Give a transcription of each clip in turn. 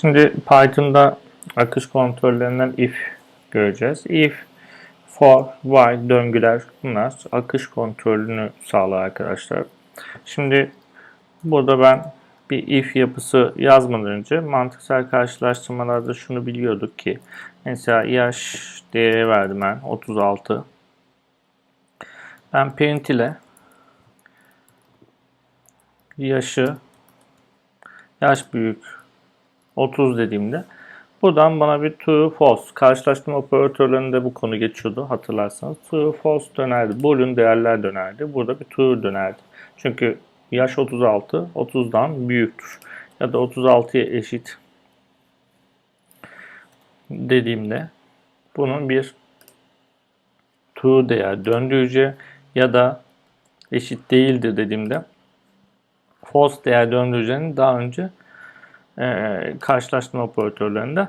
Şimdi Python'da akış kontrollerinden if göreceğiz. If, for, while döngüler bunlar akış kontrolünü sağlar arkadaşlar. Şimdi burada ben bir if yapısı yazmadan önce mantıksal karşılaştırmalarda şunu biliyorduk ki mesela yaş değeri verdim ben 36. Ben parent ile yaşı yaş büyük 30 dediğimde buradan bana bir true false karşılaştırma operatörlerinde bu konu geçiyordu hatırlarsanız. True false dönerdi. Boolean değerler dönerdi. Burada bir true dönerdi. Çünkü yaş 36 30'dan büyüktür. Ya da 36'ya eşit dediğimde bunun bir true değer döndürücü ya da eşit değildir dediğimde false değer döndüreceğini daha önce e, karşılaştırma operatörlerinde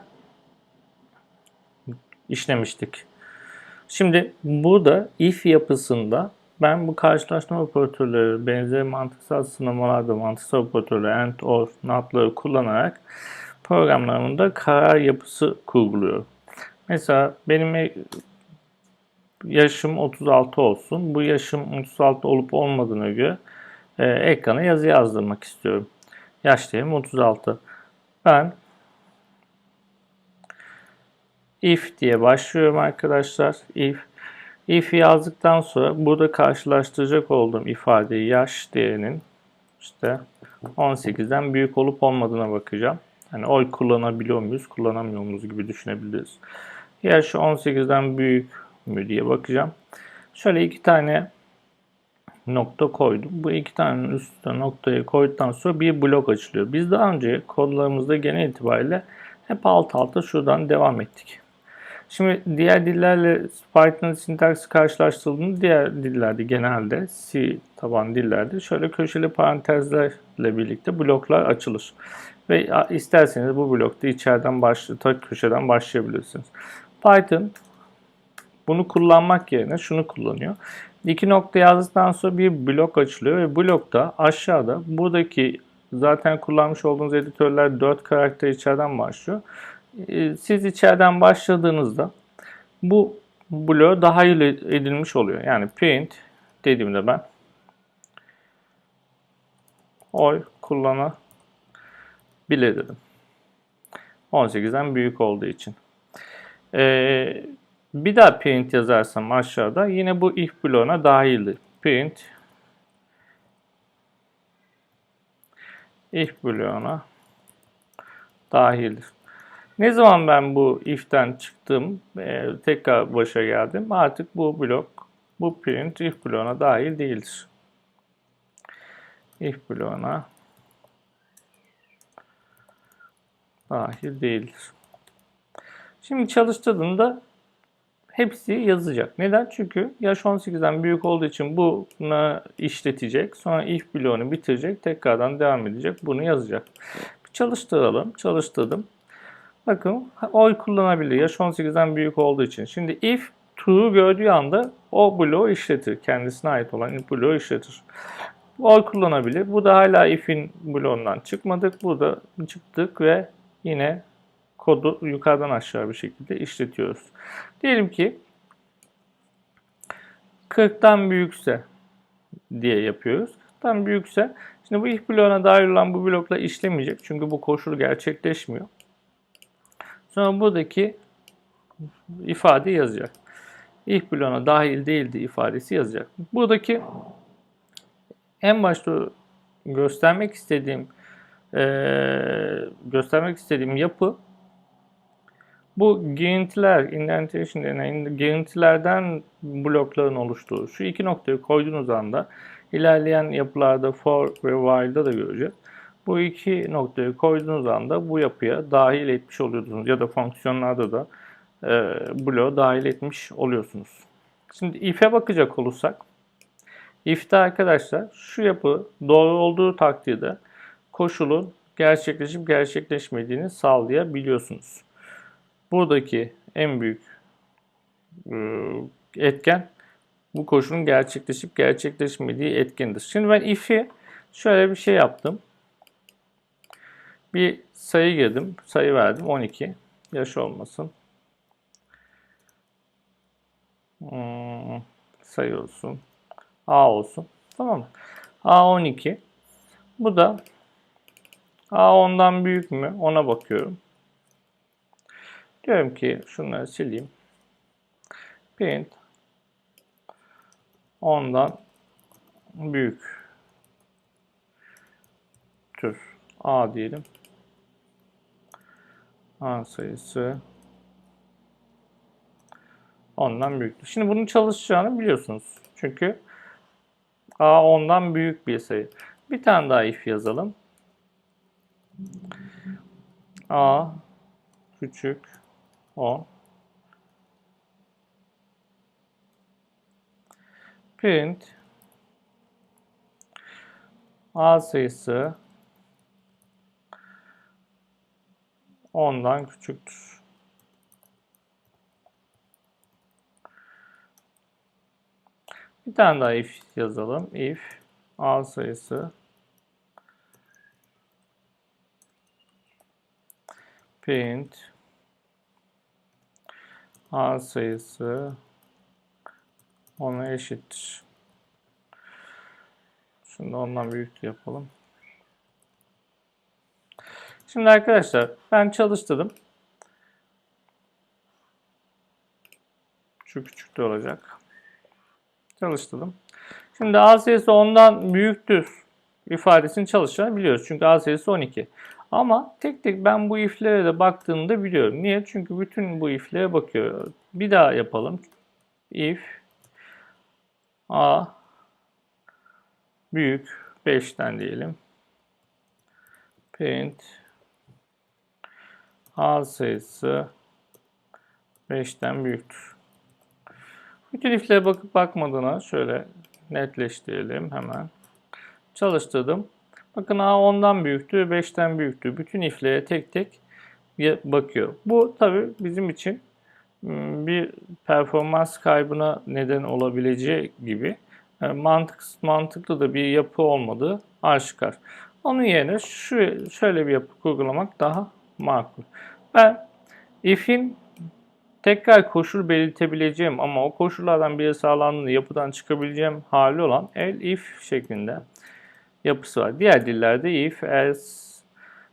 işlemiştik. Şimdi burada if yapısında ben bu karşılaştırma operatörleri benzer mantıksal sınavlarda mantıksal operatörleri and, or, not'ları kullanarak programlarımda karar yapısı kurguluyorum. Mesela benim yaşım 36 olsun. Bu yaşım 36 olup olmadığına göre e, ekrana yazı yazdırmak istiyorum. Yaş değerim 36. Ben if diye başlıyorum arkadaşlar. If if yazdıktan sonra burada karşılaştıracak olduğum ifadeyi yaş değerinin işte 18'den büyük olup olmadığına bakacağım. Hani oy kullanabiliyor muyuz, kullanamıyor muyuz gibi düşünebiliriz. Yaş 18'den büyük mü diye bakacağım. Şöyle iki tane nokta koydum. Bu iki tane üstüne noktayı koyduktan sonra bir blok açılıyor. Biz daha önce kodlarımızda genel itibariyle hep alt alta şuradan devam ettik. Şimdi diğer dillerle Python sintaksi karşılaştırıldığında diğer dillerde genelde C taban dillerde şöyle köşeli parantezlerle birlikte bloklar açılır. Ve isterseniz bu blokta içeriden başlayıp köşeden başlayabilirsiniz. Python bunu kullanmak yerine şunu kullanıyor. İki nokta yazdıktan sonra bir blok açılıyor ve blokta aşağıda buradaki zaten kullanmış olduğunuz editörler 4 karakter içeriden başlıyor. Ee, siz içeriden başladığınızda bu bloğu dahil edilmiş oluyor. Yani print dediğimde ben oy kullanabilir dedim. 18'den büyük olduğu için. Ee, bir daha print yazarsam aşağıda yine bu if bloğuna dahildir. Print if bloğuna dahildir. Ne zaman ben bu if'ten çıktım, e, tekrar başa geldim. Artık bu blok, bu print if bloğuna dahil değildir. If bloğuna dahil değildir. Şimdi çalıştırdığımda hepsi yazacak. Neden? Çünkü yaş 18'den büyük olduğu için bunu işletecek. Sonra if bloğunu bitirecek. Tekrardan devam edecek. Bunu yazacak. Çalıştıralım. Çalıştırdım. Bakın oy kullanabilir. Yaş 18'den büyük olduğu için. Şimdi if true gördüğü anda o bloğu işletir. Kendisine ait olan bloğu işletir. Oy kullanabilir. Bu da hala if'in bloğundan çıkmadık. Burada çıktık ve yine kodu yukarıdan aşağı bir şekilde işletiyoruz. Diyelim ki 40'tan büyükse diye yapıyoruz. 40'tan büyükse şimdi bu if bloğuna dair olan bu blokla işlemeyecek. Çünkü bu koşul gerçekleşmiyor. Sonra buradaki ifade yazacak. If bloğuna dahil değildi ifadesi yazacak. Buradaki en başta göstermek istediğim e, göstermek istediğim yapı bu girintiler, indentation denen girintilerden blokların oluştuğu şu iki noktayı koyduğunuz anda ilerleyen yapılarda for ve while'da da göreceğiz. Bu iki noktayı koyduğunuz anda bu yapıya dahil etmiş oluyorsunuz ya da fonksiyonlarda da e, bloğu dahil etmiş oluyorsunuz. Şimdi if'e bakacak olursak if'te arkadaşlar şu yapı doğru olduğu takdirde koşulun gerçekleşip gerçekleşmediğini sağlayabiliyorsunuz. Buradaki en büyük e, etken bu koşulun gerçekleşip gerçekleşmediği etkendir. Şimdi ben if'i şöyle bir şey yaptım. Bir sayı girdim. Sayı verdim 12. Yaş olmasın. Hmm, sayı olsun. A olsun. Tamam? A 12. Bu da A ondan büyük mü? Ona bakıyorum. Diyorum ki şunları sileyim. Print ondan büyük tür A diyelim. A sayısı ondan büyüktür. Şimdi bunun çalışacağını biliyorsunuz. Çünkü A ondan büyük bir sayı. Bir tane daha if yazalım. A küçük 10 print A sayısı 10'dan küçüktür. Bir tane daha if yazalım. If A sayısı print A sayısı ona eşittir. Şimdi ondan büyük yapalım. Şimdi arkadaşlar ben çalıştırdım. Şu küçük de olacak. Çalıştırdım. Şimdi A sayısı ondan büyüktür ifadesini çalışacağını biliyoruz. Çünkü A sayısı 12. Ama tek tek ben bu iflere de baktığımda biliyorum. Niye? Çünkü bütün bu iflere bakıyor. Bir daha yapalım. If A büyük 5'ten diyelim. Print A sayısı 5'ten büyüktür. Bütün iflere bakıp bakmadığına şöyle netleştirelim hemen. Çalıştırdım. Bakın A 10'dan büyüktü, 5'ten büyüktü. Bütün iflere tek tek bakıyor. Bu tabi bizim için ıı, bir performans kaybına neden olabileceği gibi mantık, mantıklı da bir yapı olmadığı aşikar. Onun yerine şu, şöyle bir yapı kurgulamak daha makul. Ben if'in tekrar koşul belirtebileceğim ama o koşullardan biri sağlandığında yapıdan çıkabileceğim hali olan el if şeklinde yapısı var. Diğer dillerde if, else,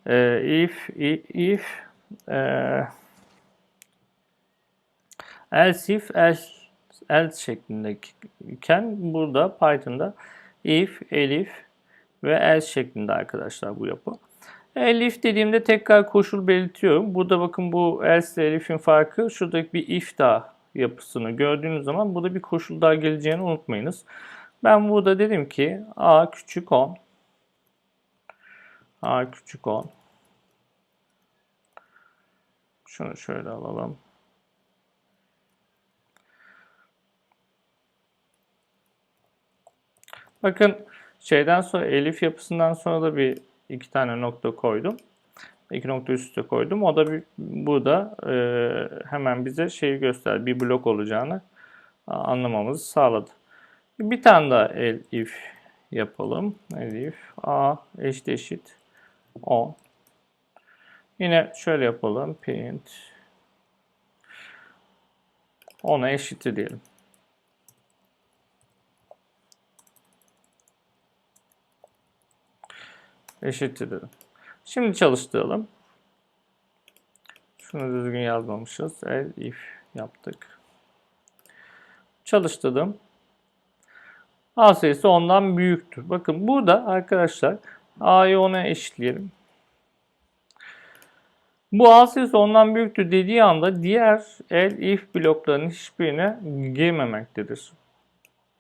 e, if, if, e, else if, else, else şeklindeyken burada Python'da if, elif ve else şeklinde arkadaşlar bu yapı. Elif dediğimde tekrar koşul belirtiyorum. Burada bakın bu else ile elif'in farkı şuradaki bir if daha yapısını gördüğünüz zaman burada bir koşul daha geleceğini unutmayınız. Ben burada dedim ki a küçük 10 a küçük 10 şunu şöyle alalım. Bakın şeyden sonra elif yapısından sonra da bir iki tane nokta koydum. İki nokta üst üste koydum. O da bir, burada e, hemen bize şeyi gösterdi. Bir blok olacağını anlamamızı sağladı. Bir tane daha elif yapalım. Elif a eşit eşit 10. Yine şöyle yapalım. Print 10'a eşittir diyelim. eşittir dedim. Şimdi çalıştıralım. Şunu düzgün yazmamışız. El if yaptık. Çalıştırdım. A sayısı ondan büyüktür. Bakın burada arkadaşlar A'yı ona eşitleyelim. Bu A sayısı ondan büyüktür dediği anda diğer el if bloklarının hiçbirine girmemektedir.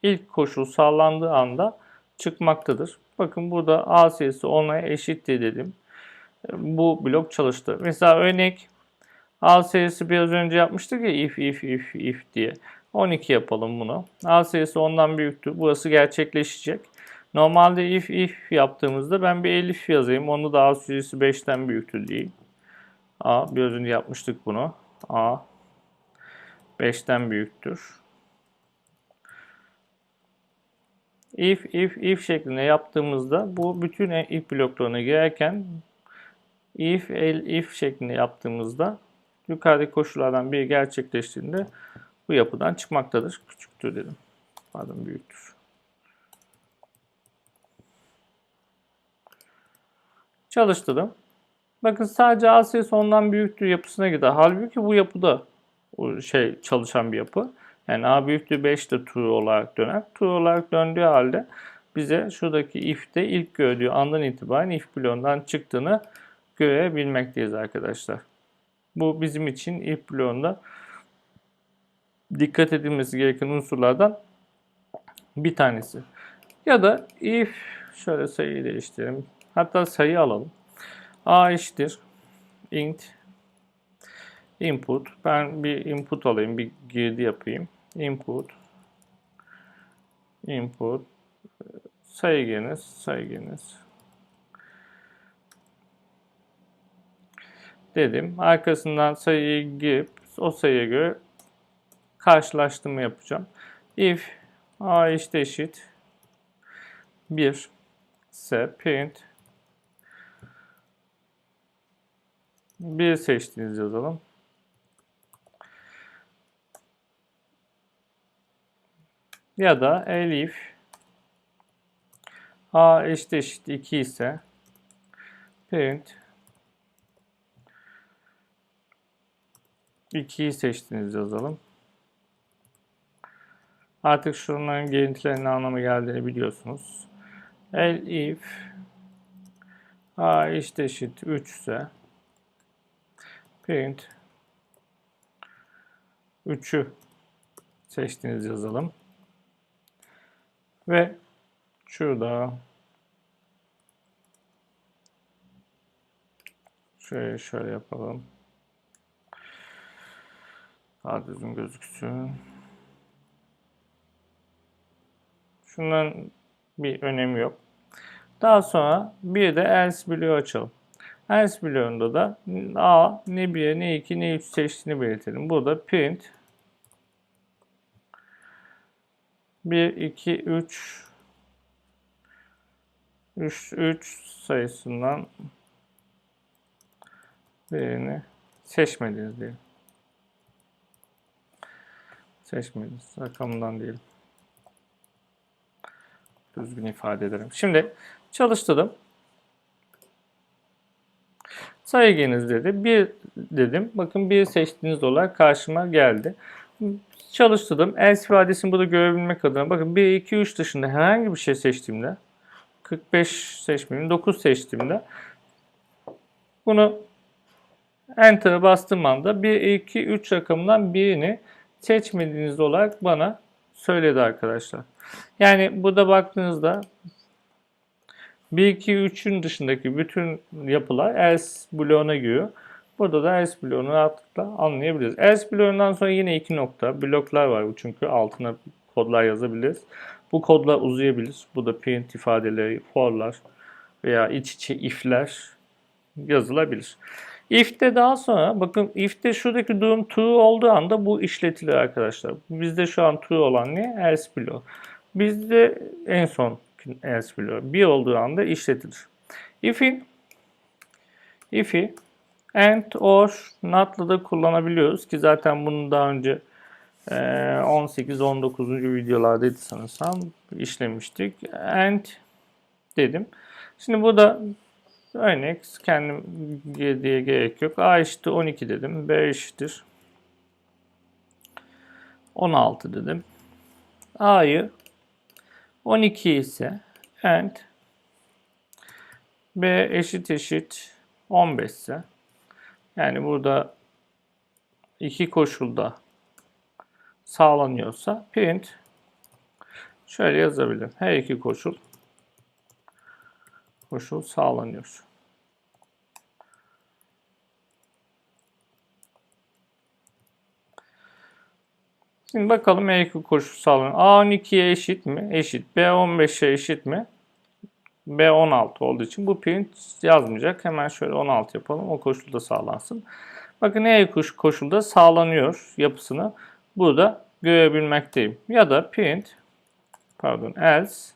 İlk koşul sağlandığı anda çıkmaktadır. Bakın burada A sayısı 10'a eşittir dedim. Bu blok çalıştı. Mesela örnek A sayısı biraz önce yapmıştık ya if if if if diye. 12 yapalım bunu. A sayısı 10'dan büyüktür. Burası gerçekleşecek. Normalde if if yaptığımızda ben bir elif yazayım. Onu da A sayısı 5'ten büyüktür diyeyim. A biraz önce yapmıştık bunu. A 5'ten büyüktür. if if if şeklinde yaptığımızda bu bütün if bloklarına girerken if, el, if şeklinde yaptığımızda yukarıdaki koşullardan biri gerçekleştiğinde bu yapıdan çıkmaktadır. Küçüktür dedim. Pardon büyüktür. Çalıştırdım. Bakın sadece A sayısı ondan büyüktür yapısına gider. Halbuki bu yapıda şey çalışan bir yapı. Yani A büyüktür 5 de true olarak döner. True olarak döndüğü halde bize şuradaki if'te ilk gördüğü andan itibaren if bloğundan çıktığını görebilmekteyiz arkadaşlar. Bu bizim için if bloğunda dikkat edilmesi gereken unsurlardan bir tanesi. Ya da if şöyle sayıyı değiştirelim. Hatta sayı alalım. A eşittir int input. Ben bir input alayım, bir girdi yapayım. Input input saygınız, saygınız. Dedim. Arkasından sayıyı girip o sayıya göre karşılaştırma yapacağım. If a işte eşit 1 ise print 1 seçtiğiniz yazalım. Ya da elif a eşit eşit 2 ise print 2'yi seçtiğiniz yazalım. Artık şunların gelintilerinin anlamı geldiğini biliyorsunuz. El if a eşit eşit 3 ise print 3'ü seçtiğiniz yazalım. Ve şurada şöyle şöyle yapalım. Daha düzgün gözüksün. Şunların bir önemi yok. Daha sonra bir de else bloğu açalım. Else bloğunda da A ne 1 ne 2 ne 3 seçtiğini belirtelim. Burada print 1, 2, 3 3, 3 sayısından birini seçmediniz diyelim. Seçmediniz. Rakamından değil. Düzgün ifade ederim. Şimdi çalıştırdım. Sayı dedi. Bir dedim. Bakın bir seçtiğiniz olarak karşıma geldi. Çalıştırdım. Else ifadesini burada görebilmek adına. Bakın 1, 2, 3 dışında herhangi bir şey seçtiğimde 45 seçmeyeyim. 9 seçtiğimde bunu Enter'a bastığım anda 1, 2, 3 rakamından birini seçmediğiniz olarak bana söyledi arkadaşlar. Yani burada baktığınızda 1, 2, 3'ün dışındaki bütün yapılar else bloğuna giriyor. Burada da else bloğunu rahatlıkla anlayabiliriz. Else bloğundan sonra yine iki nokta bloklar var çünkü altına kodlar yazabiliriz. Bu kodlar uzayabilir. Bu da print ifadeleri, for'lar veya iç içe if'ler yazılabilir. If'te daha sonra bakın if'te şuradaki durum true olduğu anda bu işletilir arkadaşlar. Bizde şu an true olan ne? Else bloğu. Bizde en son else bloğu. Bir olduğu anda işletilir. If'in if'i and or not'la da kullanabiliyoruz ki zaten bunu daha önce 18-19. videolardaydı sanırsam işlemiştik. And dedim. Şimdi burada örnek kendim diye gerek yok. A eşittir 12 dedim. B eşittir 16 dedim. A'yı 12 ise and B eşit eşit 15 ise yani burada iki koşulda sağlanıyorsa print şöyle yazabilirim. Her iki koşul koşul sağlanıyor. Şimdi bakalım her iki koşul sağlanıyor. A12'ye eşit mi? Eşit. B15'e eşit mi? B16 olduğu için bu print yazmayacak. Hemen şöyle 16 yapalım. O koşulda sağlansın. Bakın her koşulda sağlanıyor yapısını burada görebilmekteyim. Ya da print pardon else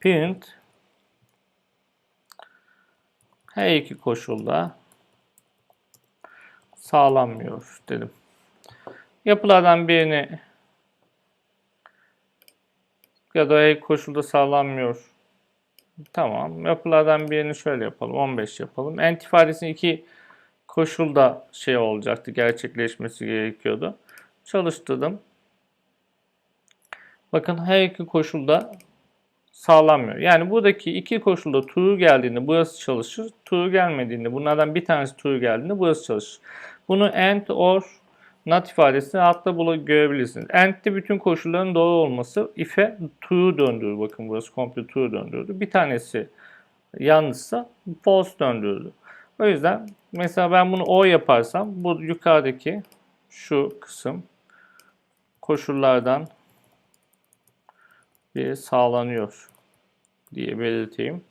print her iki koşulda sağlanmıyor dedim. Yapılardan birini ya da iki koşulda sağlanmıyor. Tamam. Yapılardan birini şöyle yapalım. 15 yapalım. Ent ifadesinin iki koşulda şey olacaktı. Gerçekleşmesi gerekiyordu. Çalıştırdım. Bakın her iki koşulda sağlanmıyor. Yani buradaki iki koşulda true geldiğinde burası çalışır. True gelmediğinde bunlardan bir tanesi true geldiğinde burası çalışır. Bunu and or not ifadesini altta bula görebilirsiniz. And'de bütün koşulların doğru olması if'e true döndürür. Bakın burası komple true döndürdü. Bir tanesi yanlışsa false döndürdü. O yüzden mesela ben bunu o yaparsam bu yukarıdaki şu kısım koşullardan bir sağlanıyor diye belirteyim.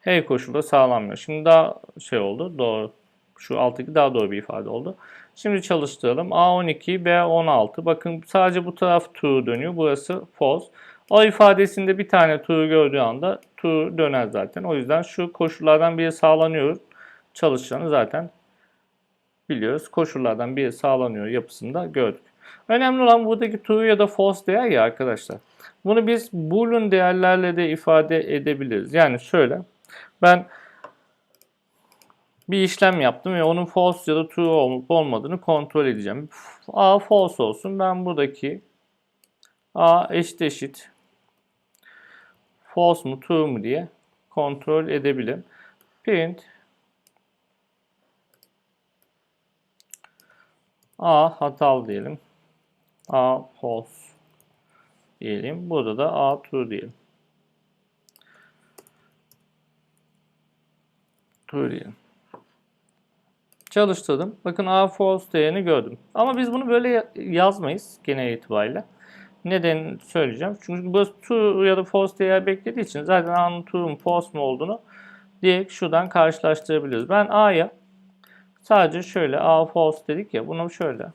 Her koşulda sağlanmıyor. Şimdi daha şey oldu. Doğru. Şu alttaki daha doğru bir ifade oldu. Şimdi çalıştıralım. A12, B16. Bakın sadece bu taraf true dönüyor. Burası false. O ifadesinde bir tane true gördüğü anda true döner zaten. O yüzden şu koşullardan biri sağlanıyor. Çalışacağını zaten biliyoruz. Koşullardan biri sağlanıyor yapısında gördük. Önemli olan buradaki true ya da false değer ya arkadaşlar. Bunu biz boolean değerlerle de ifade edebiliriz. Yani şöyle ben bir işlem yaptım ve onun false ya da true olup olmadığını kontrol edeceğim. A false olsun. Ben buradaki A eşit eşit false mu true mu diye kontrol edebilirim. Print A hatalı diyelim. A false diyelim. Burada da A true diyelim. True diyelim. Çalıştırdım. Bakın A false değerini gördüm. Ama biz bunu böyle yazmayız genel itibariyle. Neden söyleyeceğim. Çünkü bu true ya da false değer beklediği için zaten A'nın true mu false mu olduğunu direkt şuradan karşılaştırabiliriz. Ben A'ya sadece şöyle A false dedik ya bunu şöyle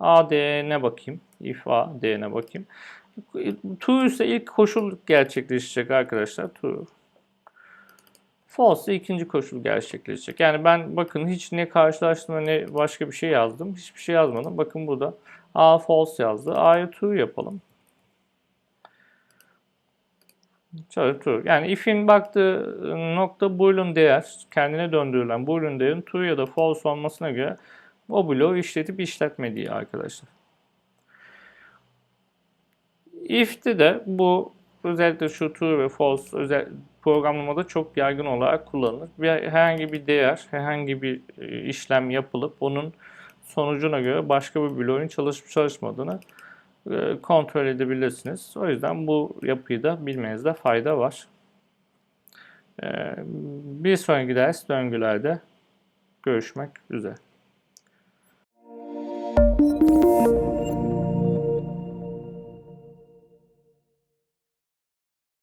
A değerine bakayım. If A değerine bakayım. True ise ilk koşul gerçekleşecek arkadaşlar. True. False ikinci koşul gerçekleşecek. Yani ben bakın hiç ne karşılaştırma ne başka bir şey yazdım. Hiçbir şey yazmadım. Bakın burada A false yazdı. A'ya true yapalım. Şöyle true. Yani if'in baktığı nokta boolean değer, kendine döndürülen boolean değerin true ya da false olmasına göre o bloğu işletip işletmediği arkadaşlar. If'te de bu özellikle şu true ve false özel programlamada çok yaygın olarak kullanılır. Bir, herhangi bir değer, herhangi bir e, işlem yapılıp onun sonucuna göre başka bir bloğun çalışıp çalışmadığını e, kontrol edebilirsiniz. O yüzden bu yapıyı da bilmenizde fayda var. E, bir sonraki ders döngülerde görüşmek üzere.